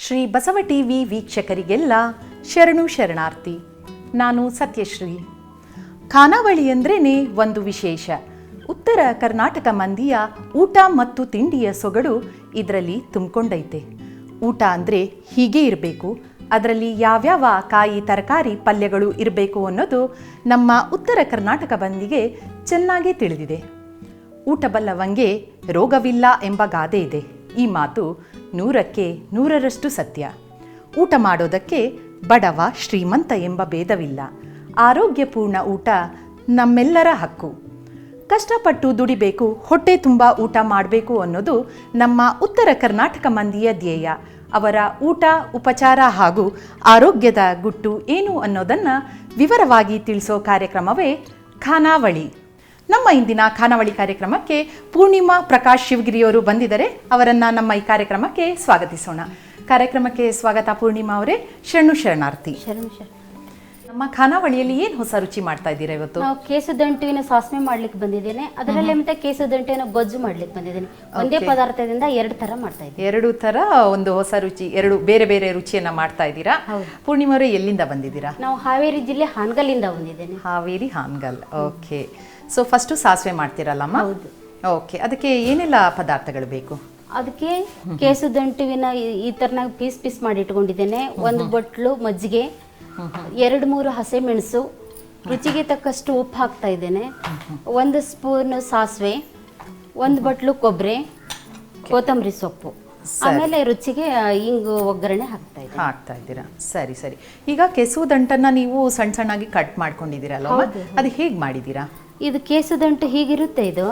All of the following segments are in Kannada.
ಶ್ರೀ ಬಸವ ಟಿವಿ ವೀಕ್ಷಕರಿಗೆಲ್ಲ ಶರಣು ಶರಣಾರ್ಥಿ. ನಾನು ಸತ್ಯಶ್ರೀ. ಖಾನಾವಳಿ ಅಂದ್ರೇ ಒಂದು ವಿಶೇಷ. ಉತ್ತರ ಕರ್ನಾಟಕ ಮಂದಿಯ ಊಟ ಮತ್ತು ತಿಂಡಿಯ ಸೊಗಡು ಇದರಲ್ಲಿ ತುಂಬಿಕೊಂಡೈತೆ. ಊಟ ಅಂದರೆ ಹೀಗೆ ಇರಬೇಕು. ಅದರಲ್ಲಿ ಯಾವ್ಯಾವ ಕಾಯಿ ತರಕಾರಿ ಪಲ್ಯಗಳು ಇರಬೇಕು ಅನ್ನೋದು ನಮ್ಮ ಉತ್ತರ ಕರ್ನಾಟಕ ಮಂದಿಗೆ ಚೆನ್ನಾಗಿ ತಿಳಿದಿದೆ. ಊಟ ಬಲ್ಲವಂಗೆ ರೋಗವಿಲ್ಲ ಎಂಬ ಗಾದೆ ಇದೆ. ಈ ಮಾತು ನೂರಕ್ಕೆ ನೂರರಷ್ಟು ಸತ್ಯ. ಊಟ ಮಾಡೋದಕ್ಕೆ ಬಡವ ಶ್ರೀಮಂತ ಎಂಬ ಭೇದವಿಲ್ಲ. ಆರೋಗ್ಯಪೂರ್ಣ ಊಟ ನಮ್ಮೆಲ್ಲರ ಹಕ್ಕು. ಕಷ್ಟಪಟ್ಟು ದುಡಿಬೇಕು, ಹೊಟ್ಟೆ ತುಂಬ ಊಟ ಮಾಡಬೇಕು ಅನ್ನೋದು ನಮ್ಮ ಉತ್ತರ ಕರ್ನಾಟಕ ಮಂದಿಯ ಧ್ಯೇಯ. ಅವರ ಊಟ, ಉಪಚಾರ ಹಾಗೂ ಆರೋಗ್ಯದ ಗುಟ್ಟು ಏನು ಅನ್ನೋದನ್ನು ವಿವರವಾಗಿ ತಿಳಿಸೋ ಕಾರ್ಯಕ್ರಮವೇ ಖಾನಾವಳಿ. ನಮ್ಮ ಇಂದಿನ ಖಾನಾವಳಿ ಕಾರ್ಯಕ್ರಮಕ್ಕೆ ಪೂರ್ಣಿಮಾ ಪ್ರಕಾಶ್ ಶಿವಗಿರಿಯವರು ಬಂದಿದ್ದಾರೆ. ಅವರನ್ನ ನಮ್ಮ ಈ ಕಾರ್ಯಕ್ರಮಕ್ಕೆ ಸ್ವಾಗತಿಸೋಣ. ಕಾರ್ಯಕ್ರಮಕ್ಕೆ ಸ್ವಾಗತ ಪೂರ್ಣಿಮಾ ಅವರೇ. ಶರಣು ಶರಣಾರ್ಥಿ. ಶರಣು ಶರಣ ನಮ್ಮ ಖಾನಾವಳಿಯಲ್ಲಿ ಏನು ಹೊಸ ರುಚಿ ಮಾಡ್ತಾ ಇದ್ದೀರಾ ಇವತ್ತು? ನಾವು ಕೇಸು ದಂಟುವಿನ ಸಾಸ್ಮೆ ಮಾಡ್ಲಿಕ್ಕೆ ಬಂದಿದ್ದೇನೆ. ಅದರಲ್ಲಿ ಮತ್ತೆ ಕೇಸು ದಂಟುವಿನ ಗೊಜ್ಜು ಮಾಡ್ಲಿಕ್ಕೆ ಬಂದಿದ್ದೇನೆ. ಒಂದೇ ಪದಾರ್ಥದಿಂದ ಎರಡು ತರ ಮಾಡ್ತಾ ಇದ್ದೀನಿ ಎರಡು ತರ ಒಂದು ಹೊಸ ರುಚಿ ಎರಡು ಬೇರೆ ಬೇರೆ ರುಚಿಯನ್ನ ಮಾಡ್ತಾ ಇದ್ದೀರಾ. ಪೂರ್ಣಿಮಾ ಅವರೇ ಎಲ್ಲಿಂದ ಬಂದಿದ್ದೀರಾ? ನಾವು ಹಾವೇರಿ ಜಿಲ್ಲೆ ಹಾನಗಲ್ಲಿಂದ ಬಂದಿದ್ದೇನೆ. Haveri Hangal. Okay. So first ಸಾಸಿವೆ ಮಾಡ್ತೀರಲ್ಲಮ್ಮ? ಹೌದು. ಓಕೆ ಅದಕ್ಕೆ ಏನೆಲ್ಲ ಪದಾರ್ಥಗಳು ಬೇಕು? ಅದಕ್ಕೆ ಕೇಸು ದಂಟುವಿನ ಈ- ಈ ತರನಾಗಿ ಪೀಸ್ ಪೀಸ್ ಮಾಡಿ ಇಟ್ಕೊಂಡಿದ್ದೇನೆ ಒಂದು ಬಟ್ಲು ಮಜ್ಜಿಗೆ ಎರಡು ಮೂರು ಹಸಿಮೆಣಸು ರುಚಿಗೆ ತಕ್ಕಷ್ಟು ಉಪ್ಪು ಹಾಕ್ತಾ ಇದ್ದೇನೆ. ಒಂದು ಸ್ಪೂನ್ ಸಾಸಿವೆ ಒಂದು ಬಟ್ಲು ಕೊಬ್ಬರಿ ಕೊತ್ತಂಬರಿ ಸೊಪ್ಪು. ಆಮೇಲೆ ರುಚಿಗೆ ಹಿಂಗು ಒಗ್ಗರಣೆ ಹಾಕ್ತಾ ಇದ್ದೇನೆ. ಹಾಕ್ತಾ ಇದ್ದೀರಾ? ಸರಿ ಸರಿ. ಈಗ ಕೆಸು ದಂಟನ್ನ ನೀವು ಸಣ್ಣ ಸಣ್ಣಾಗಿ ಕಟ್ ಮಾಡ್ಕೊಂಡಿದ್ದೀರಲ್ಲ ಅದು ಹೇಗೆ ಮಾಡಿದ್ದೀರಾ? ಇದು ಕೇಸದಂಟು ಹೀಗಿರುತ್ತೆ ಇದು.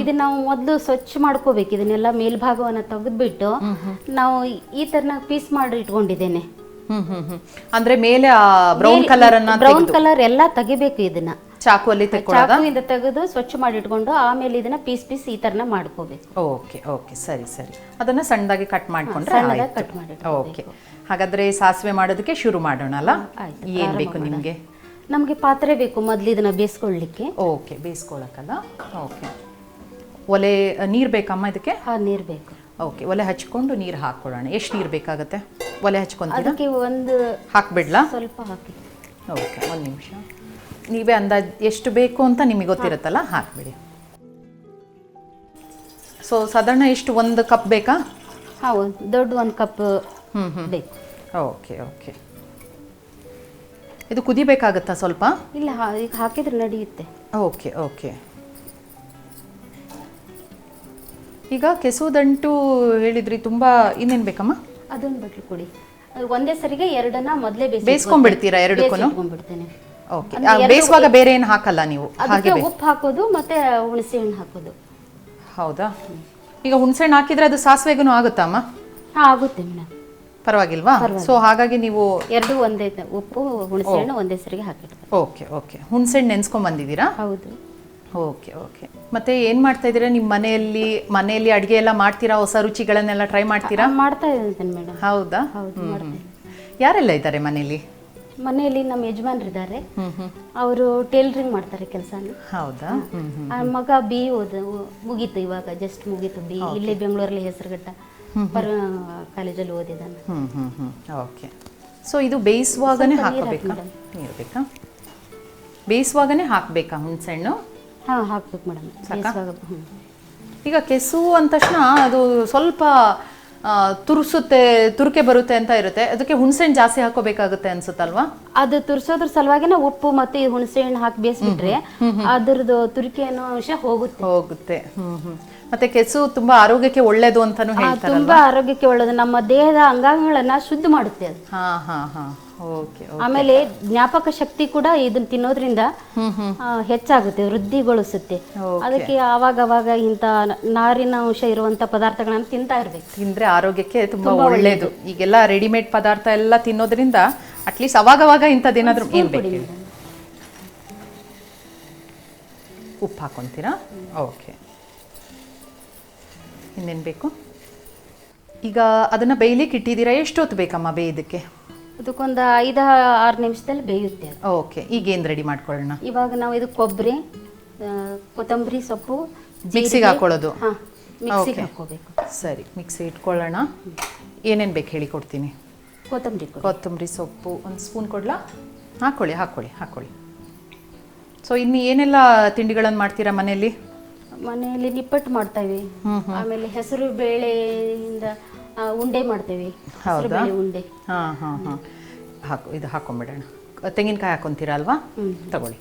ಇದನ್ನ ನಾವು ಮೊದಲು ಸ್ವಚ್ಛ ಮಾಡ್ಕೋಬೇಕು. ಇದನ್ನೆಲ್ಲ ಮೇಲ್ಭಾಗವನ್ನ ತೆಗೆದ್ಬಿಟ್ಟು ನಾವು ಈ ತರನ ಪೀಸ್ ಮಾಡಿ ಇಟ್ಕೊಂಡಿದ್ದೇನೆ. ಅಂದ್ರೆ ಮೇಲೆ ಬ್ರೌನ್ ಕಲರ್ ಬ್ರೌನ್ ಕಲರ್ ಎಲ್ಲ ತೆಗಿಬೇಕು ಇದನ್ನ. ಚಾಕುವಲ್ಲಿ ಚಾಕುವಿಂದ ತೆಗೆದು ಸ್ವಚ್ಛ ಮಾಡಿ ಇಟ್ಕೊಂಡು ಆಮೇಲೆ ಇದನ್ನ ಪೀಸ್ ಪೀಸ್ ಈ ತರನ ಮಾಡ್ಕೋಬೇಕು. Okay okay. ಸರಿ ಸರಿ. ಅದನ್ನ ಸಣ್ಣದಾಗಿ ಕಟ್ ಮಾಡ್ಕೊಂಡ್ರೆ. ಕಟ್ ಮಾಡಿ ಓಕೆ. ಹಾಗಾದ್ರೆ ಸಾಸಿವೆ ಮಾಡೋದಕ್ಕೆ ಶುರು ಮಾಡೋಣ ಅಲ್ಲ ಏನ್ ಬೇಕು ನಿಮ್ಗೆ? ನಮಗೆ ಪಾತ್ರೆ ಬೇಕು ಮೊದಲು ಇದನ್ನು ಬೇಯಿಸ್ಕೊಳ್ಳಿಕ್ಕೆ. ಓಕೆ ಬೇಯಿಸ್ಕೊಳಕ್ಕಲ್ಲ? ಓಕೆ ಒಲೆ ನೀರು ಬೇಕಮ್ಮ ಇದಕ್ಕೆ? ಹಾಂ ನೀರು ಬೇಕು. ಓಕೆ ಒಲೆ ಹಚ್ಕೊಂಡು ನೀರು ಹಾಕ್ಕೊಳ್ಳೋಣ. ಎಷ್ಟು ನೀರು ಬೇಕಾಗುತ್ತೆ? ಒಲೆ ಹಚ್ಕೊಂಡು ಅದಕ್ಕೆ ಒಂದು ಹಾಕ್ಬಿಡ್ಲಾ? ಸ್ವಲ್ಪ ಹಾಕಿ. ಓಕೆ ಒಂದು ನಿಮಿಷ. ನೀವೇ ಅಂದಾಜು ಎಷ್ಟು ಬೇಕು ಅಂತ ನಿಮಗೆ ಗೊತ್ತಿರುತ್ತಲ್ಲ ಹಾಕ್ಬಿಡಿ. ಸೊ ಸಾಧಾರಣ ಎಷ್ಟು ಒಂದು ಕಪ್ ಬೇಕಾ? ಹಾಂ ಒಂದು ದೊಡ್ಡ ಒಂದು ಕಪ್ ಹ್ಞೂ ಹ್ಞೂ ಬೇಕು. ಓಕೆ ಓಕೆ ಇದು ಕುದಿಬೇಕಾಗತ್ತಾ ಸ್ವಲ್ಪ? ಇಲ್ಲ ಹಾ- ಈಗ ಹಾಕಿದ್ರೆ ನಡೆಯುತ್ತೆ. ಓಕೆ ಓಕೆ ಈಗ ಕೆಸುದಂಟು ಹೇಳಿದ್ರಿ ತುಂಬ ಇನ್ನೇನು ಬೇಕಮ್ಮ? ಅದೊಂದು ಬಟ್ಲು ಕೊಡಿ. ಅದು ಒಂದೇ ಸರಿಗೆ ಎರಡನ್ನ ಮೊದಲೇ ಬೇಯಿಸ್ಕೊಂಡ್ಬಿಡ್ತೀರಾ ಎರಡಕ್ಕೂನು? ಇಟ್ಕೊಂಡ್ಬಿಡ್ತೇನೆ. ಓಕೆ ಬೇಯಿಸುವಾಗ ಬೇರೆ ಏನು ಹಾಕಲ್ಲ ನೀವು? ಹಾಗೆ ಅದಕ್ಕೆ ಬೇ- ಉಪ್ಪು ಹಾಕೋದು ಮತ್ತೆ ಹುಣಸೆ ಹಣ್ಣು ಹಾಕೋದು. ಹೌದಾ? ಈಗ ಹುಣಸೆಹಣ್ಣು ಹಾಕಿದ್ರೆ ಅದು ಸಾಸಿವೆಗೂ ಆಗುತ್ತಾ ಅಮ್ಮ? ಹಾ ಆಗುತ್ತೆ ಮೇಡಮ್. ಪರವಾಗಿಲ್ವಾ? ಸೊ ಹಾಗಾಗಿ ನೀವು ಎರಡು ಒಂದೇ ಉಪ್ಪು ಹುಣಸೆಹಣ್ಣು ಒಂದೇ ಸರಿಗೆ ಹಾಕಿಡ್ತಾರೆ ಓಕೆ ಓಕೆ. ಹುಣಸೆಹಣ್ಣು ನೆನ್ಸ್ಕೊಂಡ್ ಬಂದಿದ್ದೀರಾ? ಹೌದು. Okay okay. ಮತ್ತೆ ಏನ್ ಮಾಡ್ತಾ ಇದ್ದೀರಾ? ನಿಮ್ಮ ಮನೆಯಲ್ಲಿ ಮನೆಯಲ್ಲಿ ಅಡಿಗೆ ಎಲ್ಲ ಮಾಡ್ತೀರಾ? ಹೊಸ ರುಚಿಗಳನ್ನೆಲ್ಲ ಟ್ರೈ ಮಾಡ್ತೀರಾ? ಮಾಡ್ತಾ ಇದ್ದೀನಿ ಮೇಡಮ್ ಹೌದಾ? ಹೌದು ಮಾಡ್ತೀನಿ ಮಾಡ್ತಾ. ಯಾರೆಲ್ಲ ಇದ್ದಾರೆ ಮನೆಯಲ್ಲಿ? ಮನೆಯಲ್ಲಿ ನಮ್ಮ ಯಜಮಾನ್ರಿದ್ದಾರೆ ಹ್ಮ್ ಹ್ಮ್. ಅವರು ಟೇಲರಿಂಗ್ ಮಾಡ್ತಾರೆ ಕೆಲಸನ. ಹೌದಾ? ಹ್ಮ್ ಹ್ಮ್ ಆ ಮಗ ಬಿ ಓದ ಮುಗೀತು ಇವಾಗ ಜಸ್ಟ್ ಮುಗೀತು ಬಿ. ಇಲ್ಲಿ ಬೆಂಗಳೂರಲ್ಲಿ ಹೆಸರುಘಟ್ಟ ಪರ ಕಾಲೇಜಲ್ಲಿ ಓದಿದ್ದಾನೆ. ಹ್ಮ್ ಹ್ಮ್ ಹ್ಮ್. ಓಕೆ. ಸೊ ಇದು ಬೇಯಿಸುವಾಗನೇ ಹಾಕಬೇಕು? ನೀರ್ ಬೇಕಾ? ಬೇಯಿಸುವಾಗನೇ ಹಾಕಬೇಕಾ ಹುಣಸೆಹಣ್ಣು? ಹಾ ಹಾಕ್ಬೇಕು ಮೇಡಮ್ ಬೇಯಿಸುವಾಗ ಹ್ಮ್. ಈಗ ಕೆಸು ಅಂದ ತಕ್ಷಣ ಅದು ಸ್ವಲ್ಪ ತುರ್ಸುತ್ತೆ ತುರ್ಕೆ ಬರುತ್ತೆ ಅಂತ ಇರುತ್ತೆ. ಅದಕ್ಕೆ ಹುಣಸೆಹಣ್ಣು ಜಾಸ್ತಿ ಹಾಕೋಬೇಕಾಗುತ್ತೆ ಅನ್ಸುತ್ತಲ್ವಾ? ಅದು ತುರ್ಸೋದ್ರ ಸಲುವಾಗಿನ ಉಪ್ಪು ಮತ್ತೆ ಈ ಹುಣಸೆ ಹಣ್ಣು ಹಾಕಿ ಬೇಯಿಸ್ಬಿಟ್ರೆ ಅದ್ರದ್ದು ತುರಿಕೆ ಅನ್ನೋ ಅಂಶ ಹೋಗುತ್ತೆ. ಹೋಗುತ್ತೆ. ಮತ್ತೆ ಕೆಸು ತುಂಬಾ ಆರೋಗ್ಯಕ್ಕೆ ಒಳ್ಳೇದು ಅಂತಾನು ಹೇಳ್ತಾರೆ ತುಂಬಾ ಆರೋಗ್ಯಕ್ಕೆ ಒಳ್ಳೇದು. ನಮ್ಮ ದೇಹದ ಅಂಗಾಂಗಗಳನ್ನ ಶುದ್ಧ ಮಾಡುತ್ತೆ ಅದು. ಹಾ ಹಾ ಹಾ. ಆಮೇಲೆ ಜ್ಞಾಪಕ ಶಕ್ತಿ ಕೂಡ ಇದನ್ನ ತಿನ್ನೋದ್ರಿಂದ ಆ, ಹೆಚ್ಚಾಗುತ್ತೆ ವೃದ್ಧಿಗೊಳಿಸುತ್ತೆ. ಅದಕ್ಕೆ ಅವಾಗ ಅವಾಗ ಇಂಥ ನಾರಿನ ಅಂಶ ಇರುವಂತ ಪದಾರ್ಥಗಳನ್ನ ತಿಂತಾ ಇರ್ಬೇಕು. ತಿಂದ್ರೆ ಆರೋಗ್ಯಕ್ಕೆ ತುಂಬಾ ಒಳ್ಳೇದು. ಈಗೆಲ್ಲ ರೆಡಿಮೇಡ್ ಪದಾರ್ಥ ಎಲ್ಲ ತಿನ್ನೋದ್ರಿಂದ ಅಟ್ಲೀಸ್ಟ್ ಅವಾಗವಾಗ ಇಂಥದ್ದೇನಾದ್ರೂ ಏನ್ ಬೇಕು ಹೇಳಿ? ಉಪ್ಪು ಹಾಕೊಂತೀರಾ? ಓಕೆ ಇನ್ನೇನು ಬೇಕು? ಈಗ ಅದನ್ನ ಬೇಯ್ಲಿಕ್ಕೆ ಇಟ್ಟಿದ್ದೀರಾ? ಎಷ್ಟು ಹೊತ್ತು ಬೇಕಮ್ಮ ಬೇಯೋದಕ್ಕೆ? ಅದಕ್ಕೊಂದು ಐದು ಆರು ನಿಮಿಷದಲ್ಲಿ ಬೇಯುತ್ತೆ ಅದು. ಓಕೆ ಈಗ ಏನು ರೆಡಿ ಮಾಡ್ಕೊಳ್ಳೋಣ? ಇವಾಗ ನಾವು ಇದು ಕೊಬ್ಬರಿ ಆ, ಕೊತ್ತಂಬರಿ ಸೊಪ್ಪು ಮಿಕ್ಸಿಗೆ ಹಾಕೊಳ್ಳೋದು? ಹಾ ಮಿಕ್ಸಿಗೆ Okay. ಹಾಕೋಬೇಕು ಸರಿ ಮಿಕ್ಸಿ ಇಟ್ಕೊಳ್ಳೋಣ. ಏನೇನು ಬೇಕು ಹೇಳಿ ಕೊಡ್ತೀನಿ? ಕೊತ್ತಂಬರಿ ಕೊಡಿ. ಕೊತ್ತಂಬರಿ ಸೊಪ್ಪು ಒಂದು ಸ್ಪೂನ್ ಕೊಡ್ಲಾ? ಹಾಕೊಳ್ಳಿ ಹಾಕೊಳ್ಳಿ ಹಾಕೊಳ್ಳಿ. ಸೊ ಇನ್ನು ಏನೆಲ್ಲ ತಿಂಡಿಗಳನ್ನು ಮಾಡ್ತೀರಾ ಮನೆಯಲ್ಲಿ? ಮನೆಯಲ್ಲಿ ನಿಪ್ಪಟ್ಟು ಮಾಡ್ತೇವೆ ಆಮೇಲೆ ಹೆಸರು ಬೇಳೆಯಿಂದ ಉಂಡೆ ಮಾಡ್ತೇವೆ. ಹೌದಾ? ಉಂಡೆ. ಹಾಂ ಹಾಂ ಹಾಂ. ಹಾಕು ಇದು ಹಾಕೊಂಬಿಡೋಣ. ತೆಂಗಿನಕಾಯಿ ಹಾಕೊತೀರಾ ಅಲ್ವಾ. ತಗೊಳ್ಳಿ.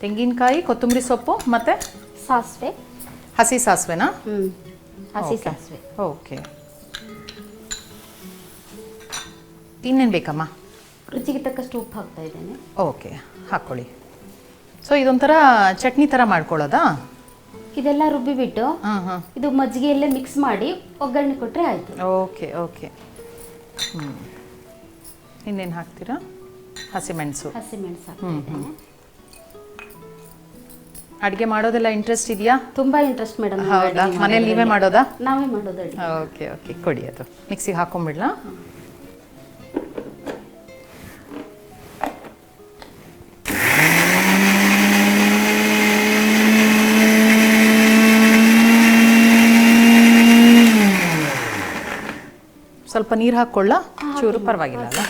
ತೆಂಗಿನಕಾಯಿ ಕೊತ್ತಂಬರಿ ಸೊಪ್ಪು ಮತ್ತೆ? ಸಾಸಿವೆ. ಹಸಿ ಸಾಸಿವೆನಾ? ಹಸಿ. ಸಾಸಿವೆ. ಓಕೆ. ಇನ್ನೇನು ಬೇಕಮ್ಮ? ರುಚಿಗೆ ತಕ್ಕಷ್ಟು ಉಪ್ಪು ಹಾಕ್ತಾ ಇದ್ದೇನೆ. ಓಕೆ ಹಾಕ್ಕೊಳ್ಳಿ ಸೊ ಇದೊಂಥರ ಚಟ್ನಿ ಥರ ಮಾಡ್ಕೊಳ್ಳೋದಾ? ಇದೆಲ್ಲ ರುಬ್ಬಿಬಿಟ್ಟು ಹಾಂ ಹಾಂ. ಇದು ಮಜ್ಜಿಗೆಯಲ್ಲೇ ಮಿಕ್ಸ್ ಮಾಡಿ ಒಗ್ಗರಣೆ ಕೊಟ್ರೆ ಆಯ್ತು. Okay okay. ಹ್ಞೂ ಇನ್ನೇನು ಹಾಕ್ತೀರಾ? ಹಸಿಮೆಣಸು. ಹಸಿಮೆಣಸು ಹ್ಞೂ ಹ್ಞೂ ಅಡುಗೆ ಮಾಡೋದೆಲ್ಲ ಇಂಟ್ರೆಸ್ಟ್ ಇದೆಯಾ? ತುಂಬಾ ಇಂಟ್ರೆಸ್ಟ್ ಮೇಡಮ್ ಹೌದಾ? ಮನೇಲಿ ನೀವೇ ಮಾಡೋದಾ? ನಾವೇ ಮಾಡೋದು ಅಡುಗೆ. Okay okay. ಕೊಡಿ ಅದು. ಮಿಕ್ಸಿಗೆ ಹಾಕೊಂಬಿಡ್ಲಾ? ಸ್ವಲ್ಪ ನೀರು ಹಾಕ್ಕೊಳ್ಳ ಚೂರು ಪರವಾಗಿಲ್ಲ ಅಲ್ಲ?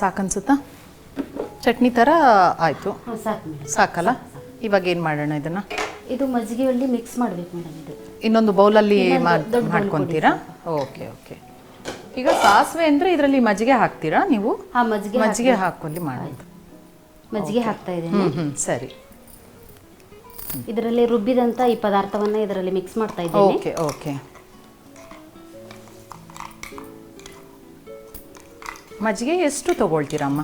ಸಾಕನ್ಸುತ್ತಾ? ಚಟ್ನಿ ಥರ ಆಯಿತು. ಸಾಕು ಸಾಕಲ್ಲ? ಇವಾಗ ಏನು ಮಾಡೋಣ ಇದನ್ನು? ಇದು ಮಜ್ಜಿಗೆಯಲ್ಲಿ ಮಿಕ್ಸ್ ಮಾಡಬೇಕು ಮೇಡಮ್ ಇದು. ಇನ್ನೊಂದು ಬೌಲಲ್ಲಿ ಮಾಡ್ಕೊಂತೀರಾ? Okay okay. ಈಗ ಸಾಸಿವೆ ಅಂದರೆ ಇದರಲ್ಲಿ ಮಜ್ಜಿಗೆ ಹಾಕ್ತೀರಾ ನೀವು? ಹಾ ಮಜ್ಜಿಗೆ ಮಜ್ಜಿಗೆ ಹಾಕೊಂಡಿ ಮಾಡೋದು ಮಜ್ಜಿಗೆ ಹಾಕ್ತಾ ಇದ್ದೀನಿ. ಹ್ಞೂ ಸರಿ. ಇದರಲ್ಲಿ ರುಬ್ಬಿದಂತ ಈ ಪದಾರ್ಥವನ್ನ ಇದರಲ್ಲಿ ಮಿಕ್ಸ್ ಮಾಡ್ತಾ ಇದ್ದೀನಿ. ಓಕೆ ಓಕೆ ಮಜ್ಜಿಗೆ ಎಷ್ಟು ತಗೊಳ್ತೀರಮ್ಮ?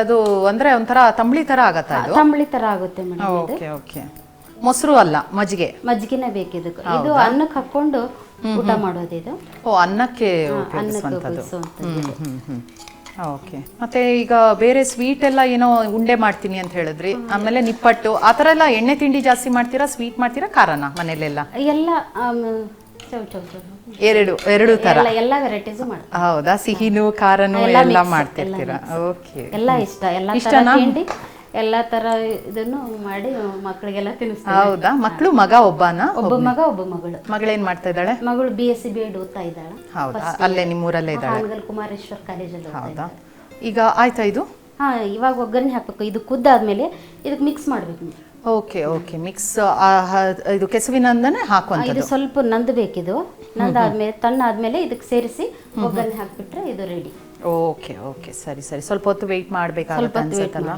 ಅದು ಅಂದರೆ ಒಂಥರ ತಂಬಳಿ ಥರ ಆಗತ್ತಾ ಇದು? ತಂಬಳಿ ತರ ಆಗುತ್ತೆ ಮೇಡಮ್ ಓಕೆ ಓಕೆ ಮೊಸರು ಅಲ್ಲ ಮಜ್ಜಿಗೆ. ಮಜ್ಜಿಗೆನೇ ಬೇಕಿದು ಇದು ಅನ್ನಕ್ಕೆ ಹಾಕೊಂಡು ಊಟ ಮಾಡೋದು ಇದು. ಓ ಅನ್ನಕ್ಕೆ ಉಪಯೋಗಿಸುವಂಥದ್ದು. ಓಕೆ. ಮತ್ತೆ ಈಗ ಬೇರೆ ಸ್ವೀಟ್ ಎಲ್ಲ ಏನೋ ಉಂಡೆ ಮಾಡ್ತೀನಿ ಅಂತ ಹೇಳಿದ್ರಿ. ಆಮೇಲೆ ನಿಪ್ಪಟ್ಟು ಆ ತರ ಎಲ್ಲ ಎಣ್ಣೆ ತಿಂಡಿ ಜಾಸ್ತಿ ಮಾಡ್ತೀರಾ ಸ್ವೀಟ್ ಮಾಡ್ತೀರಾ ಖಾರನ ಮನೇಲೆಲ್ಲ? ಎಲ್ಲ ಎರಡು ಎರಡು ತರ ಎಲ್ಲ ವೆರೈಟೀಸ್ ಮಾಡ್ತೀರಾ ಹೌದಾ? ಸಿಹಿನೂ ಖಾರನು ಎಲ್ಲ ಮಾಡ್ತಿರ್ತೀರಾ? ಓಕೆ. ಎಲ್ಲ ಇಷ್ಟ. ಎಲ್ಲ ಇಷ್ಟನಾ? ಎಲ್ಲ ತರ ಇದನ್ನು ಮಾಡಿ ಮಕ್ಕಳಿಗೆಲ್ಲ ತಿನ್ನಿಸ್ತಾರೆ. ಹೌದಾ? ಮಕ್ಕಳು ಮಗ ಒಬ್ಬನ? ಒಬ್ಬ ಮಗ ಒಬ್ಬ ಮಗಳು. ಮಗಳೇನ್ ಮಾಡ್ತಾ ಇದ್ದಾಳೆ ಮಗಳು B S C B Ed ಓದ್ತಾ ಇದ್ದಾಳೆ. ಹೌದಾ? ಅಲ್ಲೇ ನಿಮ್ಮೂರಲ್ಲೇ ಇದ್ದಾಳೆ? ಹಾನಗಲ್ ಕುಮಾರೇಶ್ವರ್ ಕಾಲೇಜಲ್ಲಿ ಹೌದಾ? ಈಗ ಆಯ್ತಾ ಇದು? ಹಾ ಇವಾಗ ಒಗ್ಗರಣೆ ಹಾಕ್ಬೇಕು. ಇದು ಕುದ್ದಾದ್ಮೇಲೆ ಇದಕ್ಕೆ ಮಿಕ್ಸ್ ಮಾಡ್ಬೇಕು ನೀವು. Okay okay. ಮಿಕ್ಸ್ ಇದು ಕೆಸುವಿನಂದನೆ ಹಾಕುವಂತ ಇದು ಸ್ವಲ್ಪ ನಂದ್ ಬೇಕಿದು. ನಂದಾದ್ಮೇಲೆ ತಣ್ಣಾದ್ಮೇಲೆ ಇದಕ್ಕೆ ಸೇರಿಸಿ ಒಗ್ಗರಣೆ ಹಾಕ್ಬಿಟ್ರೆ ಇದು ರೆಡಿ ಓಕೆ ಓಕೆ. ಸರಿ ಸರಿ. ಸ್ವಲ್ಪ ಹೊತ್ತು ವೆಯ್ಟ್ ಮಾಡಬೇಕಾಗುತ್ತೆ ಅನ್ಸುತ್ತಲ್ಲ.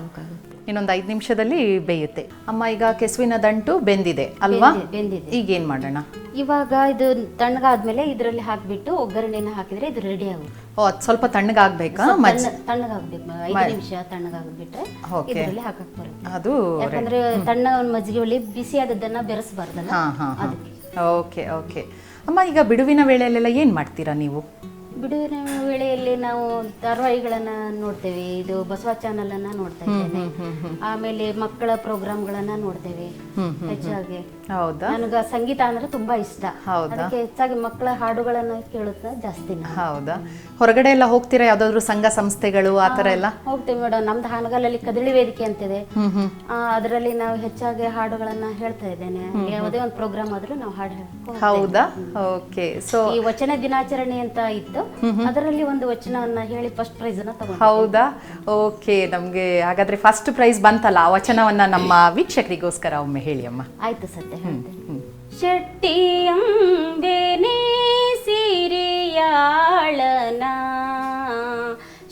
ಇನ್ನೊಂದು ಐದು ನಿಮಿಷದಲ್ಲಿ ಬೇಯುತ್ತೆ. ಅಮ್ಮ ಈಗ ಕೆಸುವಿನ ದಂಟು ಬೆಂದಿದೆ ಅಲ್ವಾ? ಬೆಂದಿ- ಬೆಂದಿದೆ. ಈಗ ಏನು ಮಾಡೋಣ? ಇವಾಗ ಇದು ತಣ್ಣಗಾದ್ಮೇಲೆ ಇದರಲ್ಲಿ ಹಾಕ್ಬಿಟ್ಟು ಒಗ್ಗರಣೆನ ಹಾಕಿದ್ರೆ ಇದು ರೆಡಿ ಆಗುತ್ತೆ. ಓ ಅದು ಸ್ವಲ್ಪ ತಣ್ಣಗಾಗ್ಬೇಕಾ? ಮಜ್ಜಿ ತಣ್ಣಗಾಗ್ಬೇಕು. ಐದು ನಿಮಿಷ ತಣ್ಣಗಾಗ್ಬಿಟ್ರೆ. ಇದರಲ್ಲಿ ಹಾಕಕ್ ಬರುತ್ತೆ. ಅದು ಯಾಕಂದ್ರೆ ತಣ್ಣ ಮಜ್ಜಿಗೆ ಒಳ್ಳೆ ಬಿಸಿ ಆದದ್ದನ್ನ ಬೆರೆಸಬಾರ್ದಲ್ಲ? ಹಾಂ ಹಾಂ ಹಾಂ. Okay okay. ಅಮ್ಮ ಈಗ ಬಿಡುವಿನ ವೇಳೆಯಲ್ಲೆಲ್ಲ ಏನು ಮಾಡ್ತೀರಾ ನೀವು? ಬಿಡುವಿನ ವೇಳೆಯಲ್ಲಿ ನಾವು ಧಾರಾವಾಹಿಗಳನ್ನ ನೋಡ್ತೇವೆ. ಇದು ಬಸವ ಚಾನಲ್ ಅನ್ನ ನೋಡ್ತಾ ಇದ್ದೇನೆ. ಆಮೇಲೆ ಮಕ್ಕಳ ಪ್ರೋಗ್ರಾಮ್ಗಳನ್ನ ನೋಡ್ತೇವೆ. ಹೆಚ್ಚಾಗಿ. ಹೌದಾ? ನನಗ ಸಂಗೀತ ಅಂದ್ರೆ ತುಂಬಾ ಇಷ್ಟ. ಹೌದಾ? ಅದಕ್ಕೆ ಹೆಚ್ಚಾಗಿ ಮಕ್ಕಳ ಹಾಡುಗಳನ್ನ ಕೇಳುತ್ತಾ ಜಾಸ್ತಿ ಹೌದಾ? ಹೊರಗಡೆ ಎಲ್ಲ ಹೋಗ್ತೀರಾ? ಯಾವ್ದಾದ್ರು ಸಂಘ ಸಂಸ್ಥೆಗಳು ಆತರ ಎಲ್ಲ? ಹೋಗ್ತೇವೆ ಮೇಡಮ್ ನಮ್ದು ಹಾನಗಲ್ಲಲ್ಲಿ ಕದಳಿ ವೇದಿಕೆ ಅಂತಿದೆ. ಅದರಲ್ಲಿ ನಾವು ಹೆಚ್ಚಾಗಿ ಹಾಡುಗಳನ್ನ ಹೇಳ್ತಾ ಇದ್ದೇನೆ. ಯಾವುದೇ ಒಂದು ಪ್ರೋಗ್ರಾಮ್ ಆದ್ರೂ ನಾವು ಹಾಡು ಹೌದಾ? ಓಕೆ ಸೊ ಈ ವಚನ ದಿನಾಚರಣೆ ಅಂತ ಇತ್ತು. ಅದರಲ್ಲಿ ಒಂದು ವಚನವನ್ನ ಹೇಳಿ ಫಸ್ಟ್ ಪ್ರೈಸ್ ಅನ್ನ ತಗೊಂಡು ಹೌದಾ? ಓಕೆ ನಮಗೆ ಹಾಗಾದ್ರೆ ಫಸ್ಟ್ ಪ್ರೈಸ್ ಬಂತಲ್ಲ ಆ ವಚನವನ್ನ ನಮ್ಮ ವೀಕ್ಷಕರಿಗೋಸ್ಕರ ಒಮ್ಮೆ ಹೇಳಿ ಅಮ್ಮ. ಆಯ್ತು ಸತ್ಯ ಶೆಟ್ಟಿಯಂಬೆನೆ ಸಿರಿಯಾಳನ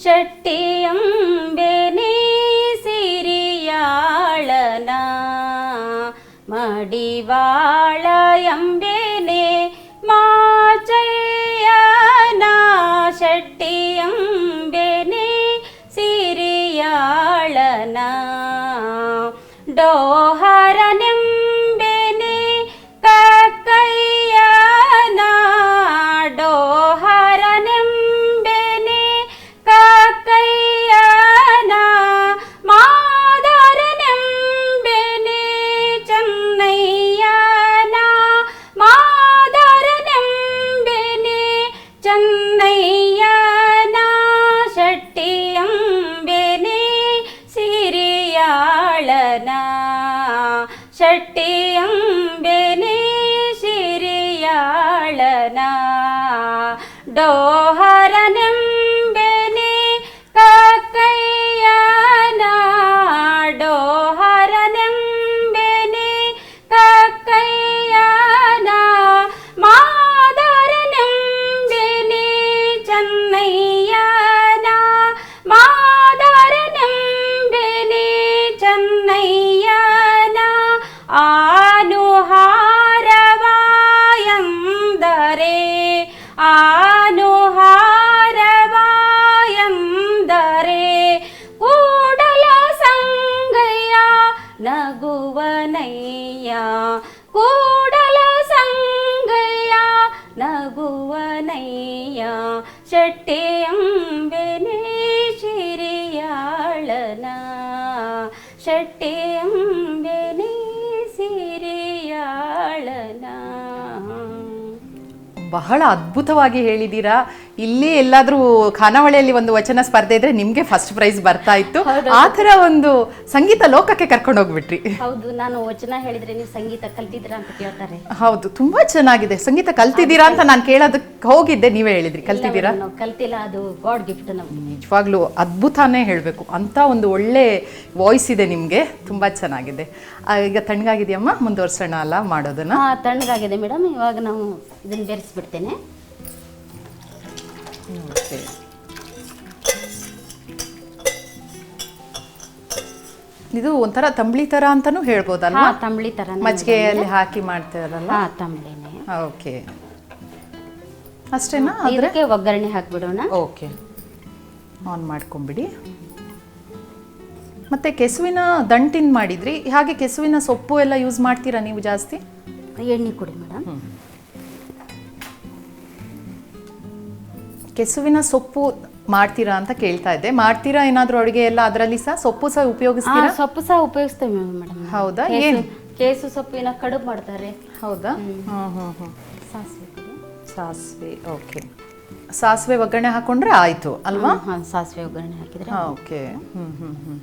ಶೆಟ್ಟಿಯಂಬೆನೆ ಸಿರಿಯಾಳನ ಮಡಿವಾಳ ಎಂಬೆನೆ window. ಶೆಟ್ಟಿ ಅಂಬೆನೆ ಸಿರಿಯಾಳನ. ಬಹಳ ಅದ್ಭುತವಾಗಿ ಹೇಳಿದ್ದೀರಾ ಇಲ್ಲಿ ಎಲ್ಲಾದ್ರೂ ಖಾನಾವಳಿಯಲ್ಲಿ ಒಂದು ವಚನ ಸ್ಪರ್ಧೆ ಇದ್ರೆ ನಿಮ್ಗೆ ಫಸ್ಟ್ ಪ್ರೈಸ್ ಬರ್ತಾ ಇತ್ತು. ಆ ತರ ಒಂದು ಸಂಗೀತ ಲೋಕಕ್ಕೆ ಕರ್ಕೊಂಡು ಹೋಗ್ಬಿಟ್ರಿ. ಹೌದು ನಾನು ವಚನ ಹೇಳಿದ್ರೆ ನೀವು ಸಂಗೀತ ಕಲ್ತಿದ್ದೀರಾ ಅಂತ ಕೇಳ್ತಾರೆ. ಹೌದು ತುಂಬಾ ಚೆನ್ನಾಗಿದೆ. ಸಂಗೀತ ಕಲ್ತಿದ್ದೀರಾ ಅಂತ ನಾನು ಕೇಳೋದಕ್ಕೆ ಹೋಗಿದ್ದೆ ನೀವೇ ಹೇಳಿದ್ರಿ. ಕಲ್ತಿದ್ದೀರಾ? ಕಲ್ತಿಲ್ಲ ಅದು ಗಾಡ್ ಗಿಫ್ಟ್ ನಮ್ಗೆ ನಿಜವಾಗ್ಲೂ ಅದ್ಭುತನೇ ಹೇಳಬೇಕು. ಅಂತ ಒಂದು ಒಳ್ಳೆ ವಾಯ್ಸ್ ಇದೆ ನಿಮಗೆ. ತುಂಬಾ ಚೆನ್ನಾಗಿದೆ. ಈಗ ತಣ್ಣಗಾಗಿದೆಯಮ್ಮ? ಮುಂದುವರ್ಸೋಣ ಅಲ್ಲ ಮಾಡೋದನ್ನ? ತಣ್ಣಗಾಗಿದೆ ಮೇಡಮ್. ಇವಾಗ ನಾವು ಇದನ್ನ ಬೆರೆಸ್ಬಿಡ್ತೇನೆ. ಇದು ಒಂಥರ ತಂಬಳಿ ಥರ ಅಂತಲೂ ಹೇಳ್ಬೋದಲ್ವಾ? ಹಾ ತಂಬಳಿ ತರ ಮಜ್ಜಿಗೆಯಲ್ಲಿ ಹಾಕಿ ಮಾಡ್ತೀರಲ್ಲ ಹಾ ತಂಬಳಿನೇ. ಓಕೆ ಅಷ್ಟೇನಾ ಅದಕ್ಕೆ ಇದಕ್ಕೆ ಒಗ್ಗರಣೆ ಹಾಕ್ಬಿಡೋಣ. ಓಕೆ ಆನ್ ಮಾಡ್ಕೊಂಬಿಡಿ. ಮತ್ತೆ ಕೆಸುವಿನ ದಂಟಿನ ಮಾಡಿದ್ರಿ. ಹಾಗೆ ಕೆಸುವಿನ ಸೊಪ್ಪು ಎಲ್ಲ ಯೂಸ್ ಮಾಡ್ತೀರಾ ನೀವು ಜಾಸ್ತಿ? ಎಣ್ಣೆ ಕೊಡಿ ಮೇಡಮ್ ಕೆಸುವಿನ ಸೊಪ್ಪು ಮಾಡ್ತೀರಾ ಅಂತ ಕೇಳ್ತಾ ಇದ್ದೆ. ಮಾಡ್ತೀರಾ? ಏನಾದರೂ ಅಡುಗೆ ಎಲ್ಲ ಅದರಲ್ಲಿ ಸಹ ಸೊಪ್ಪು ಸಹ ಉಪಯೋಗಿಸ್ತೀರಾ? ಸೊಪ್ಪು ಸಹ ಉಪಯೋಗಿಸ್ತೇವೆ ಮೇಡಮ್ ಹೌದಾ? ಏನು? ಕೇಸು ಸೊಪ್ಪಿನ ಕಡುಬು ಮಾಡ್ತಾರೆ. ಹೌದಾ? ಹ್ಞೂ ಹ್ಞೂ ಹ್ಞೂ ಸಾಸಿವೆ ಸಾಸಿವೆ ಓಕೆ. ಸಾಸಿವೆ ಒಗ್ಗರಣೆ ಹಾಕೊಂಡ್ರೆ ಆಯಿತು ಅಲ್ವಾ? ಹಾಂ ಸಾಸಿವೆ ಒಗ್ಗರಣೆ ಹಾಕಿದ್ರೆ ಓಕೆ. ಹ್ಞೂ ಹ್ಞೂ ಹ್ಞೂ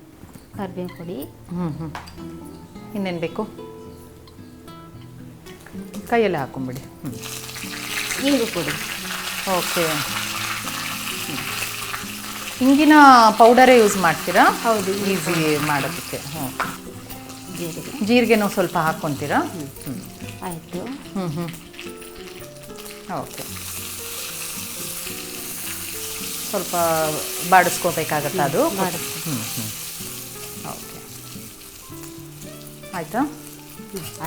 ಕರಿಬೇವು ಕೊಡಿ ಹ್ಞೂ ಹ್ಞೂ ಇನ್ನೇನು ಬೇಕು? ಕೈಯಲ್ಲೇ ಹಾಕೊಂಬಿಡಿ. ಹ್ಞೂ ಇಂಗು ಕೊಡಿ ಓಕೆ. ಹಿಂಗಿನ ಪೌಡರೇ ಯೂಸ್ ಮಾಡ್ತೀರಾ? ಹೌದು, ಈಸಿ ಮಾಡೋದಕ್ಕೆ ಹ್ಞೂ ಜೀರಿಗೆ. ಜೀರಿಗೆನೂ ಸ್ವಲ್ಪ ಹಾಕ್ಕೊತೀರಾ ಹ್ಞೂ ಆಯಿತು. ಹ್ಞೂ ಹ್ಞೂ ಓಕೆ ಸ್ವಲ್ಪ ಬಾಡಿಸ್ಕೋಬೇಕಾಗತ್ತಾ ಅದು? ಹ್ಞೂ ಹ್ಞೂ ಓಕೆ ಆಯಿತಾ?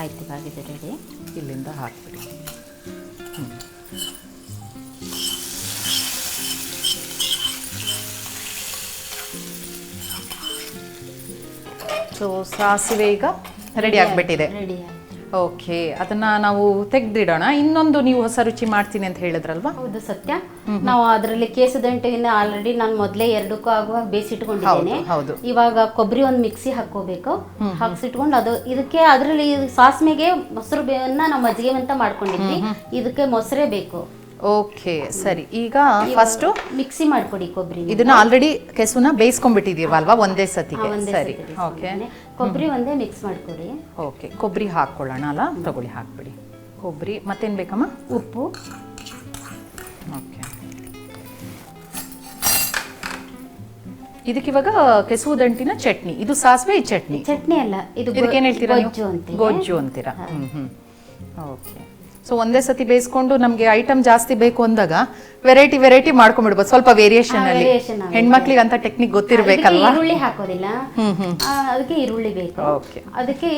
ಆಯಿತು ಹಾಗಿದೆ ರೆಡಿ ಇಲ್ಲಿಂದ ಹಾಕ್ಬಿಡಿ. ಸೊ ಸಾಸಿವೆ ಈಗ ರೆಡಿ ಆಗಿಬಿಟ್ಟಿದೆ. ರೆಡಿ ಓಕೆ ಅದನ್ನ ನಾವು ತೆಗ್ದಿಡೋಣ. ಇನ್ನೊಂದು ನೀವು ಹೊಸ ರುಚಿ ಮಾಡ್ತೀನಿ ಅಂತ ಹೇಳಿದ್ರಲ್ವಾ? ಹೌದು ಸತ್ಯ. ನಾವು ಅದರಲ್ಲಿ ಕೇಸದಂಟೆಯಿಂದ ಆಲ್ರೆಡಿ ನಾನು ಮೊದಲೇ ಎರಡಕ್ಕೂ ಆಗುವಾಗ ಬೇಯಿಸಿಟ್ಕೊಂಡಿದ್ದೇನೆ. ಹೌದು. ಇವಾಗ ಕೊಬ್ಬರಿ ಒಂದು ಮಿಕ್ಸಿ ಹಾಕೋಬೇಕು ಹಾಕ್ಸಿಟ್ಕೊಂಡು ಅದು ಇದಕ್ಕೆ ಅದರಲ್ಲಿ ಸಾಸ್ಮೆಗೆ ಮೊಸರು ಬೇವನ್ನ ನಾವು ಮಜ್ಜಿಗೆ ಅಂತ ಮಾಡ್ಕೊಂಡಿದ್ವಿ ಇದಕ್ಕೆ ಮೊಸರೇ ಬೇಕು. ಓಕೆ ಸರಿ. ಈಗ ಫಸ್ಟು ಮಿಕ್ಸಿ ಮಾಡ್ಕೊಡಿ ಕೊಬ್ಬರಿ ಇದನ್ನ ಆಲ್ರೆಡಿ ಕೆಸುನ ಬೇಯಿಸ್ಕೊಂಡ್ಬಿಟ್ಟಿದೀವಲ್ವಾ ಒಂದೇ ಸತಿಗೆ. ಸರಿ. ಓಕೆ ಕೊಬ್ಬರಿ ಒಂದೇ ಮಿಕ್ಸ್ ಮಾಡ್ಕೊಡಿ. ಓಕೆ ಕೊಬ್ಬರಿ ಹಾಕ್ಕೊಳ್ಳೋಣ ಅಲ್ಲ? ತಗೊಳ್ಳಿ ಹಾಕ್ಬಿಡಿ. ಕೊಬ್ಬರಿ ಮತ್ತೇನು ಬೇಕಮ್ಮ? ಉಪ್ಪು. ಓಕೆ ಇದಕ್ಕಿವಾಗ ಕೆಸುವು ದಂಟಿನ ಚಟ್ನಿ. ಇದು ಸಾಸಿವೆ ಚಟ್ನಿ. ಚಟ್ನಿ ಅಲ್ಲ ಇದು ಇದಕ್ಕೇನು ಹೇಳ್ತೀರಾ ಗೊಜ್ಜು ಅಂತೀರಾ. ಹ್ಮ್ ಹ್ಮ್. ಓಕೆ ಸೊ ಒಂದೇ ಸತಿ ಬೇಯಿಸ್ಕೊಂಡು ನಮಗೆ ಐಟಮ್ ಜಾಸ್ತಿ ಬೇಕು ಅಂದಾಗ ವೆರೈಟಿ ವೆರೈಟಿ ಮಾಡ್ಕೊಂಡ್ಬಿಡ್ಬೋದು. ಸ್ವಲ್ಪ ವೇರಿಯೇಷನ್ ಅಲ್ಲಿ. ಆಗುತ್ತೆ. ಹೆಣ್ಮಕ್ಳಿಗೆ ಅಂತ ಟೆಕ್ನಿಕ್ ಗೊತ್ತಿರಬೇಕಲ್ವಾ? ಈರುಳ್ಳಿ ಹಾಕೋದಿಲ್ಲ. ಹ್ಮ್ ಹ್ಮ್. ಆ, ಅದಕ್ಕೆ ಈರುಳ್ಳಿ ಬೇಕು. ಓಕೆ. ಅದಕ್ಕೆ